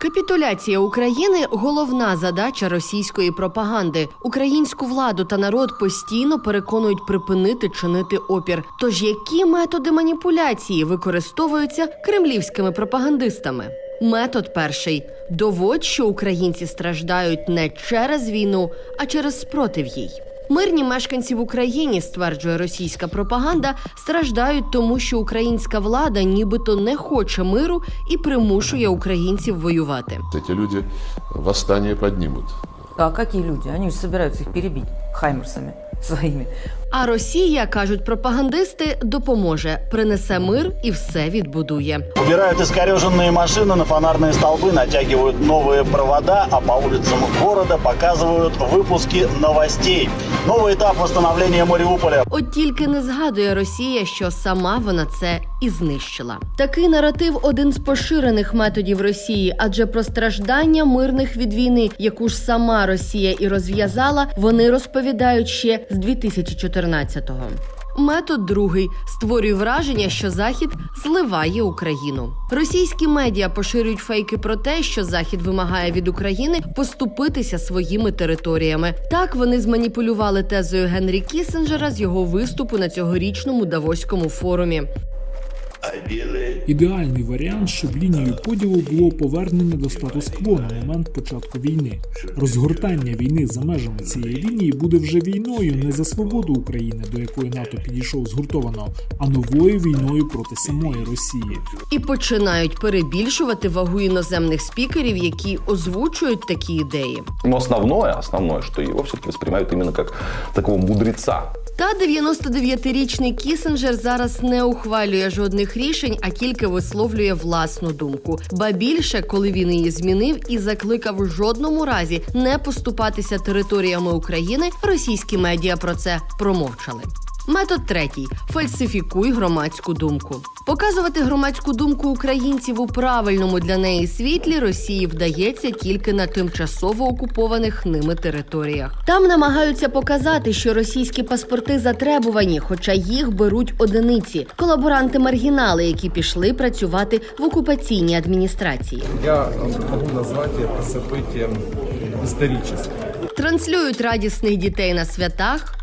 Капітуляція України головна задача російської пропаганди. Українську владу та народ постійно переконують припинити чинити опір. Тож які методи маніпуляції використовуються кремлівськими пропагандистами? Метод перший доводь, що українці страждають не через війну, а через спротив їй. Мирні мешканці в Україні, стверджує російська пропаганда, страждають тому, що українська влада нібито не хоче миру і примушує українців воювати. Ці люди восстання піднімуть. А які люди? Вони же собираются їх перебить хаймерсами своими. А Росія, кажуть пропагандисти, допоможе, принесе мир і все відбудує. Убирают искореженные машины на фонарные столбы, натягивают новые провода, а по улицам города показывают выпуски новостей. Новый этап восстановления Мариуполя. От тільки не згадує Росія, що сама вона це і знищила. Такий наратив один з поширених методів Росії, адже про страждання мирних від війни, яку ж сама Росія і розв'язала, вони розповідають ще з 2014-го. Метод другий створює враження, що Захід зливає Україну. Російські медіа поширюють фейки про те, що Захід вимагає від України поступитися своїми територіями. Так вони зманіпулювали тезою Генрі Кісенджера з його виступу на цьогорічному Давоському форумі. Ідеальний варіант, щоб лінією поділу було повернення до статус-кво на момент початку війни. Розгортання війни за межами цієї лінії буде вже війною не за свободу України, до якої НАТО підійшов згуртовано, а новою війною проти самої Росії. І починають перебільшувати вагу іноземних спікерів, які озвучують такі ідеї. Но основное, основное, что его все-таки воспринимают именно как такого мудреца, Та 99-річний Кісінджер зараз не ухвалює жодних рішень, а тільки висловлює власну думку. Ба більше, коли він її змінив і закликав в жодному разі не поступатися територіями України, російські медіа про це промовчали. Метод третій фальсифікуй громадську думку. Показувати громадську думку українців у правильному для неї світлі Росії вдається тільки на тимчасово окупованих ними територіях. Там намагаються показати, що російські паспорти затребувані, хоча їх беруть одиниці колаборанти-маргінали, які пішли працювати в окупаційній адміністрації. Я э, могу назвать это событием историческим. Транслюють радісних дітей на святах.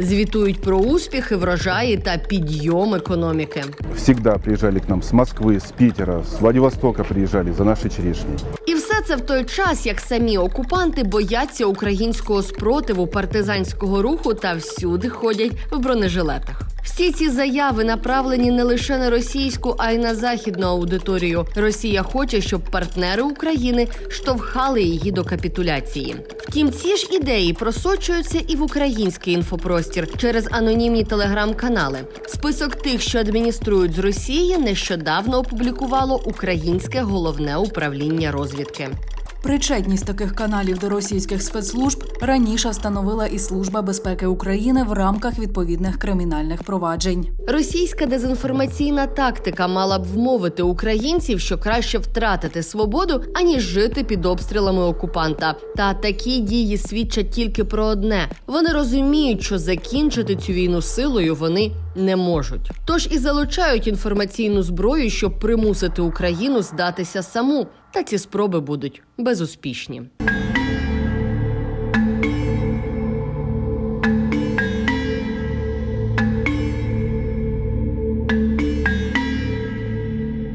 Звітують про успіхи, врожаї та підйом економіки. всегда приїжджали к нам з Москви, з Пітера, з Владивостока приїжджали за наші черешні. І все це в той час, як самі окупанти бояться українського спротиву, партизанського руху та всюди ходять в бронежилетах. Всі ці заяви направлені не лише на російську, а й на західну аудиторію. Росія хоче, щоб партнери України штовхали її до капітуляції. Втім, ці ж ідеї просочуються і в український інфопростір через анонімні телеграм-канали. Список тих, що адмініструють з Росії, нещодавно опублікувало українське головне управління розвідки. Причетність таких каналів до російських спецслужб раніше встановила і Служба безпеки України в рамках відповідних кримінальних проваджень. Російська дезінформаційна тактика мала б вмовити українців, що краще втратити свободу, аніж жити під обстрілами окупанта. Та такі дії свідчать тільки про одне: вони розуміють, що закінчити цю війну силою вони не можуть. Тож і залучають інформаційну зброю, щоб примусити Україну здатися саму. Та ці спроби будуть безуспішні.